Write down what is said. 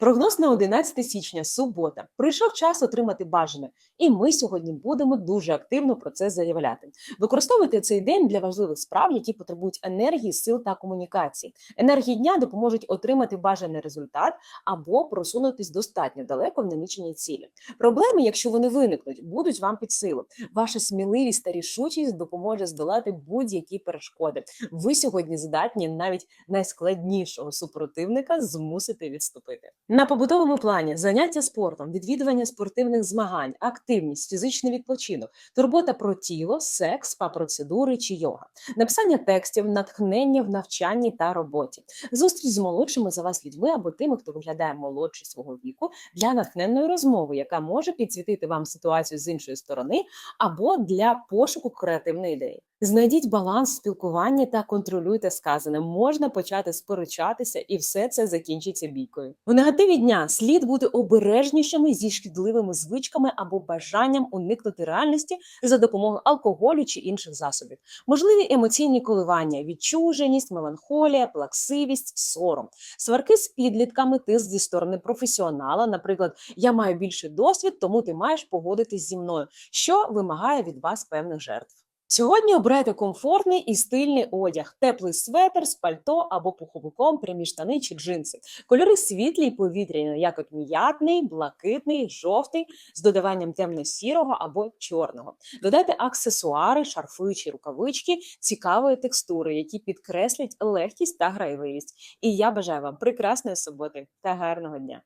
Прогноз на 11 січня, субота. Прийшов час отримати бажане, і ми сьогодні будемо дуже активно про це заявляти. Використовуйте цей день для важливих справ, які потребують енергії, сил та комунікації. Енергії дня допоможуть отримати бажаний результат або просунутись достатньо далеко в наміченій цілі. Проблеми, якщо вони виникнуть, будуть вам під силу. Ваша сміливість та рішучість допоможе здолати будь-які перешкоди. Ви сьогодні здатні навіть найскладнішого супротивника змусити відступити. На побутовому плані заняття спортом, відвідування спортивних змагань, активність, фізичний відпочинок, турбота про тіло, секс, спа-процедури чи йога, написання текстів, натхнення в навчанні та роботі, зустріч з молодшими за вас людьми або тими, хто виглядає молодше свого віку для натхненної розмови, яка може підсвітити вам ситуацію з іншої сторони, або для пошуку креативної ідеї. Знайдіть баланс в спілкуванні та контролюйте сказане. Можна почати сперечатися, і все це закінчиться бійкою. В негативі дня слід бути обережнішими зі шкідливими звичками або бажанням уникнути реальності за допомогою алкоголю чи інших засобів. Можливі емоційні коливання, відчуженість, меланхолія, плаксивість, сором, сварки з підлітками, тиск зі сторони професіонала. Наприклад, я маю більший досвід, тому ти маєш погодитись зі мною, що вимагає від вас певних жертв. Сьогодні обирайте комфортний і стильний одяг, теплий светр з пальто або пуховиком, прямі штани чи джинси. Кольори світлі і повітряні, як от м'ятний, блакитний, жовтий, з додаванням темно-сірого або чорного. Додайте аксесуари, шарфи чи рукавички цікавої текстури, які підкреслять легкість та грайливість. І я бажаю вам прекрасної суботи та гарного дня!